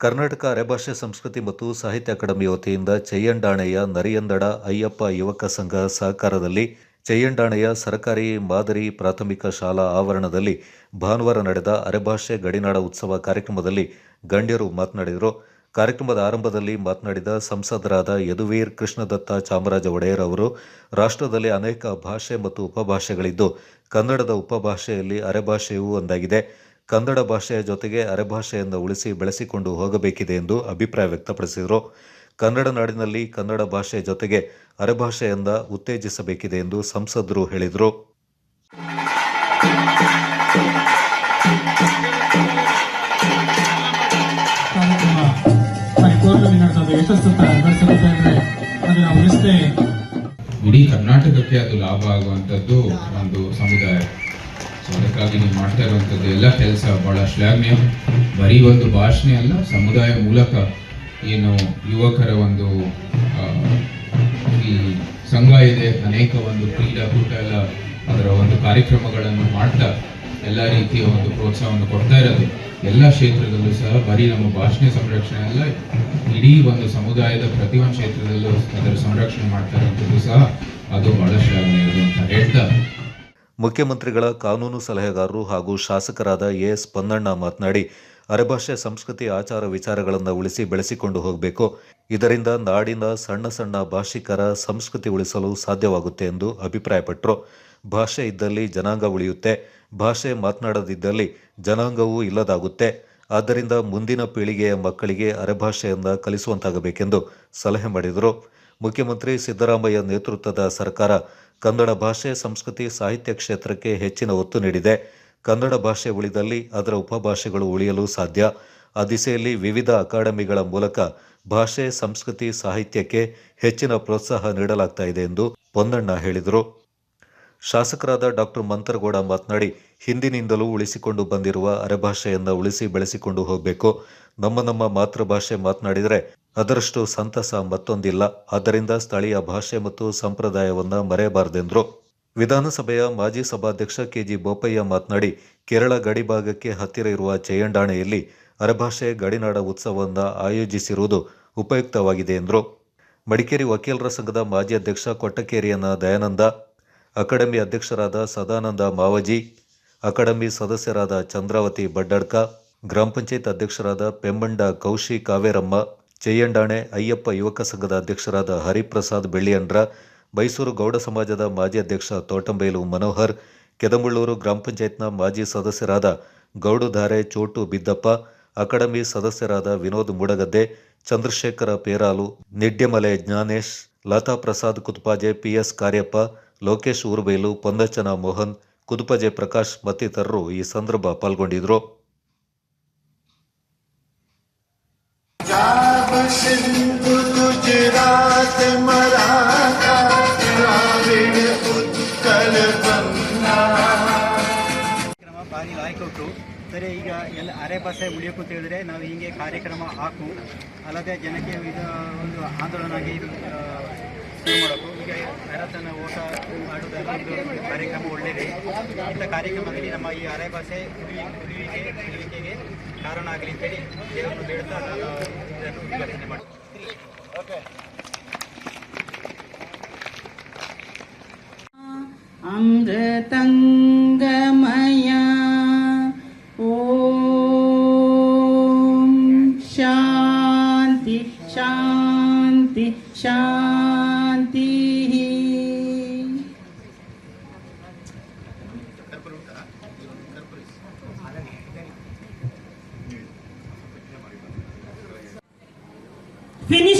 ಕರ್ನಾಟಕ ಅರೆಭಾಷೆ, ಸಂಸ್ಕೃತಿ ಮತ್ತು ಸಾಹಿತ್ಯ ಅಕಾಡೆಮಿ ವತಿಯಿಂದ ಚೆಯ್ಯಂಡಾಣೆಯ ನರಿಯಂದಡ ಅಯ್ಯಪ್ಪ ಯುವಕ ಸಂಘ ಸಹಕಾರದಲ್ಲಿ ಚೆಯ್ಯಂಡಾಣೆಯ ಸರ್ಕಾರಿ ಮಾದರಿ ಪ್ರಾಥಮಿಕ ಶಾಲಾ ಆವರಣದಲ್ಲಿ ಭಾನುವಾರ ನಡೆದ ಅರೆಭಾಷೆ ಗಡಿನಾಡ ಉತ್ಸವ ಕಾರ್ಯಕ್ರಮದಲ್ಲಿ ಗಣ್ಯರು ಮಾತನಾಡಿದರು. ಕಾರ್ಯಕ್ರಮದ ಆರಂಭದಲ್ಲಿ ಮಾತನಾಡಿದ ಸಂಸದರಾದ ಯದುವೀರ್ ಕೃಷ್ಣದತ್ತ ಚಾಮರಾಜ ಒಡೆಯರ್ ಅವರು, ರಾಷ್ಟ್ರದಲ್ಲಿ ಅನೇಕ ಭಾಷೆ ಮತ್ತು ಉಪಭಾಷೆಗಳಿದ್ದು ಕನ್ನಡದ ಉಪಭಾಷೆಯಲ್ಲಿ ಅರೆಭಾಷೆಯೂ ಒಂದಾಗಿದೆ. ಕನ್ನಡ ಭಾಷೆಯ ಜೊತೆಗೆ ಅರೆಭಾಷೆಯಿಂದ ಉಳಿಸಿ ಬೆಳೆಸಿಕೊಂಡು ಹೋಗಬೇಕಿದೆ ಎಂದು ಅಭಿಪ್ರಾಯ ವ್ಯಕ್ತಪಡಿಸಿದರು. ಕನ್ನಡ ನಾಡಿನಲ್ಲಿ ಕನ್ನಡ ಭಾಷೆ ಜೊತೆಗೆ ಅರೆಭಾಷೆಯಿಂದ ಉತ್ತೇಜಿಸಬೇಕಿದೆ ಎಂದು ಸಂಸದರು ಹೇಳಿದರು. ಇಡೀ ಕರ್ನಾಟಕಕ್ಕೆ ಅದು ಲಾಭ ಆಗುವಂಥದ್ದು ಒಂದು ಸಮುದಾಯ. ಅದಕ್ಕಾಗಿ ನೀವು ಮಾಡ್ತಾ ಇರುವಂಥದ್ದು ಎಲ್ಲ ಕೆಲಸ ಬಹಳ ಶ್ಲಾಘನೀಯ. ಬರೀ ಒಂದು ಭಾಷಣೆ ಅಲ್ಲ, ಸಮುದಾಯ ಮೂಲಕ ಏನು ಯುವಕರ ಒಂದು ಈ ಸಂಘ ಇದೆ, ಅನೇಕ ಒಂದು ಕ್ರೀಡಾಕೂಟ ಎಲ್ಲ ಅದರ ಒಂದು ಕಾರ್ಯಕ್ರಮಗಳನ್ನು ಮಾಡ್ತಾ ಎಲ್ಲ ರೀತಿಯ ಒಂದು ಪ್ರೋತ್ಸಾಹವನ್ನು ಕೊಡ್ತಾ ಇರೋದು. ಎಲ್ಲ ಕ್ಷೇತ್ರದಲ್ಲೂ ಸಹ ಬರೀ ನಮ್ಮ ಭಾಷಣ ಸಂರಕ್ಷಣೆ ಅಲ್ಲ, ಇಡೀ ಒಂದು ಸಮುದಾಯದ ಪ್ರತಿಯೊಂದು ಕ್ಷೇತ್ರದಲ್ಲೂ ಅದರ ಸಂರಕ್ಷಣೆ ಮಾಡ್ತಾ ಇರೋದು ಸಹ ಅದು ಬಹಳ ಶ್ಲಾಘನೀಯದು ಅಂತ ಹೇಳ್ತಾ ಮುಖ್ಯಮಂತ್ರಿಗಳ ಕಾನೂನು ಸಲಹೆಗಾರರು ಹಾಗೂ ಶಾಸಕರಾದ ಎಸ್ ಪೊನ್ನಣ್ಣ ಮಾತನಾಡಿ, ಅರೆಭಾಷೆ ಸಂಸ್ಕೃತಿ ಆಚಾರ ವಿಚಾರಗಳನ್ನು ಉಳಿಸಿ ಬೆಳೆಸಿಕೊಂಡು ಹೋಗಬೇಕು. ಇದರಿಂದ ನಾಡಿನ ಸಣ್ಣ ಸಣ್ಣ ಭಾಷಿಕರ ಸಂಸ್ಕೃತಿ ಉಳಿಸಲು ಸಾಧ್ಯವಾಗುತ್ತೆ ಎಂದು ಅಭಿಪ್ರಾಯಪಟ್ಟರು. ಭಾಷೆ ಇದ್ದಲ್ಲಿ ಜನಾಂಗ ಉಳಿಯುತ್ತೆ. ಭಾಷೆ ಮಾತನಾಡದಿದ್ದಲ್ಲಿ ಜನಾಂಗವೂ ಇಲ್ಲದಾಗುತ್ತೆ. ಆದ್ದರಿಂದ ಮುಂದಿನ ಪೀಳಿಗೆಯ ಮಕ್ಕಳಿಗೆ ಅರೆಭಾಷೆಯನ್ನು ಕಲಿಸುವಂತಾಗಬೇಕೆಂದು ಸಲಹೆ ಮಾಡಿದರು. ಮುಖ್ಯಮಂತ್ರಿ ಸಿದ್ದರಾಮಯ್ಯ ನೇತೃತ್ವದ ಸರ್ಕಾರ ಕನ್ನಡ ಭಾಷೆ, ಸಂಸ್ಕೃತಿ, ಸಾಹಿತ್ಯ ಕ್ಷೇತ್ರಕ್ಕೆ ಹೆಚ್ಚಿನ ಒತ್ತು ನೀಡಿದೆ. ಕನ್ನಡ ಭಾಷೆ ಉಳಿದಲ್ಲಿ ಅದರ ಉಪಭಾಷೆಗಳು ಉಳಿಯಲು ಸಾಧ್ಯ. ಆ ದಿಸೆಯಲ್ಲಿ ವಿವಿಧ ಅಕಾಡೆಮಿಗಳ ಮೂಲಕ ಭಾಷೆ, ಸಂಸ್ಕೃತಿ, ಸಾಹಿತ್ಯಕ್ಕೆ ಹೆಚ್ಚಿನ ಪ್ರೋತ್ಸಾಹ ನೀಡಲಾಗ್ತಾ ಇದೆ ಎಂದು ಪೊನ್ನಣ್ಣ ಹೇಳಿದರು. ಶಾಸಕರಾದ ಡಾಕ್ಟರ್ ಮಂತರಗೌಡ ಮಾತನಾಡಿ, ಹಿಂದಿನಿಂದಲೂ ಉಳಿಸಿಕೊಂಡು ಬಂದಿರುವ ಅರೆಭಾಷೆಯನ್ನು ಉಳಿಸಿ ಬೆಳೆಸಿಕೊಂಡು ಹೋಗಬೇಕು. ನಮ್ಮ ನಮ್ಮ ಮಾತೃಭಾಷೆ ಮಾತನಾಡಿದರೆ ಅದರಷ್ಟು ಸಂತಸ ಮತ್ತೊಂದಿಲ್ಲ. ಆದ್ದರಿಂದ ಸ್ಥಳೀಯ ಭಾಷೆ ಮತ್ತು ಸಂಪ್ರದಾಯವನ್ನು ಮರೆಯಬಾರದೆಂದರು. ವಿಧಾನಸಭೆಯ ಮಾಜಿ ಸಭಾಧ್ಯಕ್ಷ ಕೆಜಿ ಬೋಪಯ್ಯ ಮಾತನಾಡಿ, ಕೇರಳ ಗಡಿಭಾಗಕ್ಕೆ ಹತ್ತಿರ ಇರುವ ಚೆಯ್ಯಂಡಾಣೆಯಲ್ಲಿ ಅರೆಭಾಷೆ ಗಡಿನಾಡ ಉತ್ಸವವನ್ನು ಆಯೋಜಿಸಿರುವುದು ಉಪಯುಕ್ತವಾಗಿದೆ ಎಂದರು. ಮಡಿಕೇರಿ ವಕೀಲರ ಸಂಘದ ಮಾಜಿ ಅಧ್ಯಕ್ಷ ಕೊಟ್ಟಕೇರಿಯನ ದಯಾನಂದ, ಅಕಾಡೆಮಿ ಅಧ್ಯಕ್ಷರಾದ ಸದಾನಂದ ಮಾವಜಿ, ಅಕಾಡೆಮಿ ಸದಸ್ಯರಾದ ಚಂದ್ರಾವತಿ ಬಡ್ಡಡ್ಕ, ಗ್ರಾಮ ಪಂಚಾಯತ್ ಅಧ್ಯಕ್ಷರಾದ ಪೆಂಬಂಡ ಕೌಶಿ ಕಾವೇರಮ್ಮ ಚೆಯ್ಯಂಡಾಣೆ ಅಯ್ಯಪ್ಪ ಯುವಕ ಸಂಘದ ಅಧ್ಯಕ್ಷರಾದ ಹರಿಪ್ರಸಾದ್ ಬೆಳ್ಳಿಯಂಡ್ರ ಮೈಸೂರು ಗೌಡ ಸಮಾಜದ ಮಾಜಿ ಅಧ್ಯಕ್ಷ ತೋಟಂಬೈಲು ಮನೋಹರ್, ಕೆದಮುಳ್ಳೂರು ಗ್ರಾಮ ಪಂಚಾಯತ್ನ ಮಾಜಿ ಸದಸ್ಯರಾದ ಗೌಡುಧಾರೆ ಚೋಟು ಬಿದ್ದಪ್ಪ, ಅಕಾಡೆಮಿ ಸದಸ್ಯರಾದ ವಿನೋದ್ ಮೂಡಗದ್ದೆ, ಚಂದ್ರಶೇಖರ ಪೇರಾಲು, ನಿಡ್ಯಮಲೆ ಜ್ಞಾನೇಶ್, ಲತಾ ಪ್ರಸಾದ್ ಕುತ್ಪಾಜೆ, ಪಿಎಸ್ ಕಾರ್ಯಪ್ಪ, ಲೋಕೇಶ್ ಊರ್ಬೈಲು ಪೊಂದಚನ ಮೋಹನ್ ಕುದುಪಜೆ ಪ್ರಕಾಶ್ ಮತ್ತಿತರರು ಈ ಸಂದರ್ಭ ಪಾಲ್ಗೊಂಡಿದ್ದರು सिंध गुजरात मराठा द्राविड उत्कल बंगा ಕಾರ್ಯಕ್ರಮ ಭಾರಿ ಲಾಯ್ಕೊಟ್ಟು ಸರಿ ಈಗ ಎಲ್ಲ ಅರೆ ಭಾಷೆ ಉಳಿಯೋಕ್ಕೂ ತಿಳಿದ್ರೆ ನಾವು ಹೀಗೆ ಕಾರ್ಯಕ್ರಮ ಹಾಕು ಅಲ್ಲದೆ ಜನಕ್ಕೆ ಇದು ಒಂದು ಆಂದೋಲನ ಆಗಿ ಮಾಡೋದು ಈಗ ಮ್ಯಾರಥಾನ್ ಓಟ ಒಂದು ಕಾರ್ಯಕ್ರಮ ಒಳ್ಳೆಯದೇ ಇಂಥ ಕಾರ್ಯಕ್ರಮದಲ್ಲಿ ನಮ್ಮ ಈ ಅರೆ ಭಾಷೆ ಉಳಿವಿಕೆ ಕಾರಣ ಆಗಲಿ ಅಂತೇಳಿ ದೇವರನ್ನು ಬೇಡ್ತಾ ನಾನು ಇದನ್ನು ಮಾಡಿ ಓಕೆ ಅಮೃತಂಗ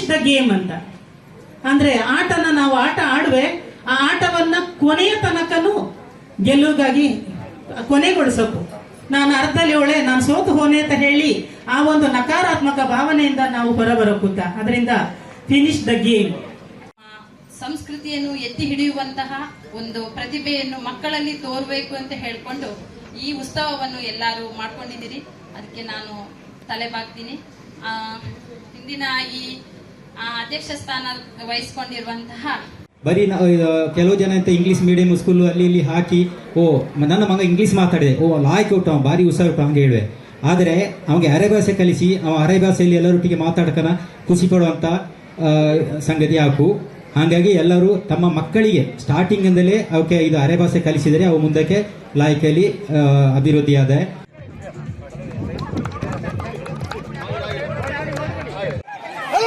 ದ ಗೇಮ್ ಅಂತ. ಅಂದ್ರೆ ಆಟನ ನಾವು ಆಟ ಆಡುವೆ ಆ ಆಟವನ್ನ ಕೊನೆಯ ತನಕನೂ ಗೆಲುವಿಗಾಗಿ ಕೊನೆಗೊಳಿಸಬೇಕು ನಾನು ಅರ್ಧದಲ್ಲಿ ಒಳ್ಳೆ ನಾನು ಸೋತು ಹೋನೆ ಅಂತ ಹೇಳಿ ಆ ಒಂದು ನಕಾರಾತ್ಮಕ ಭಾವನೆಯಿಂದ ನಾವು ಹೊರಬರಕುತ್ತ. ಅದರಿಂದ ಫಿನಿಶ್ ದ ಗೇಮ್ ಸಂಸ್ಕೃತಿಯನ್ನು ಎತ್ತಿ ಹಿಡಿಯುವಂತಹ ಒಂದು ಪ್ರತಿಭೆಯನ್ನು ಮಕ್ಕಳಲ್ಲಿ ತೋರ್ಬೇಕು ಅಂತ ಹೇಳ್ಕೊಂಡು ಈ ಉತ್ಸವವನ್ನು ಎಲ್ಲರೂ ಮಾಡ್ಕೊಂಡಿದ್ದೀರಿ. ಅದಕ್ಕೆ ನಾನು ತಲೆ ಬಾಗ್ತೀನಿ. ಆ, ಇಂದಿನ ಈ ಅಧ್ಯಕ್ಷ ಸ್ಥಾನ ವಹಿಸಿಕೊಂಡಿರುವಂತಹ ಬರೀ ಕೆಲವು ಜನ ಅಂತ ಇಂಗ್ಲೀಷ್ ಮೀಡಿಯಂ ಸ್ಕೂಲ್ ಅಲ್ಲಿ ಇಲ್ಲಿ ಹಾಕಿ, ಓ ನನ್ನ ಮಗ ಇಂಗ್ಲೀಷ್ ಮಾತಾಡಿದೆ. ಓ ಲಾಯ್ಕ್ ಔಟ್ ಅವ್ನು ಭಾರಿ ಹುಷಾರು ಹಂಗೆ ಹೇಳುವೆ. ಆದರೆ ಅವನಿಗೆ ಅರೆ ಭಾಷೆ ಕಲಿಸಿ ಅವ ಅರೆ ಭಾಷೆಯಲ್ಲಿ ಎಲ್ಲರೊಟ್ಟಿಗೆ ಮಾತಾಡ್ಕನ ಖುಷಿ ಪಡುವಂಥ ಸಂಗತಿ ಹಾಕು. ಹಾಗಾಗಿ ಎಲ್ಲರೂ ತಮ್ಮ ಮಕ್ಕಳಿಗೆ ಸ್ಟಾರ್ಟಿಂಗಿಂದಲೇ ಅವಕ್ಕೆ ಇದು ಅರೆ ಭಾಷೆ ಕಲಿಸಿದರೆ ಅವು ಮುಂದಕ್ಕೆ ಲಾಯಕಲ್ಲಿ ಅಭಿವೃದ್ಧಿಯಾದ.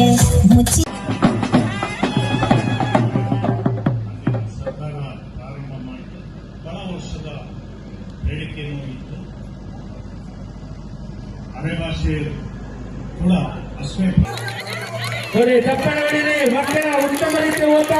ನಿನ್ನಲತೆ ಮುಚ್ಚಿ. ಸರ್ಕಾರ ಪ್ರಾರಂಭ ಮಾಡಿತು ಬಹಳ ವರ್ಷದ ಬೇಡಿಕೆಯೂ ಇತ್ತು ಅರೆ ಭಾಷೆ ಕೂಡ ಅಷ್ಟೇ ನೋಡಿ ತಪ್ಪಣ ಮಕ್ಕಳ ಉತ್ತಮ ರೀತಿಯ ಓಟ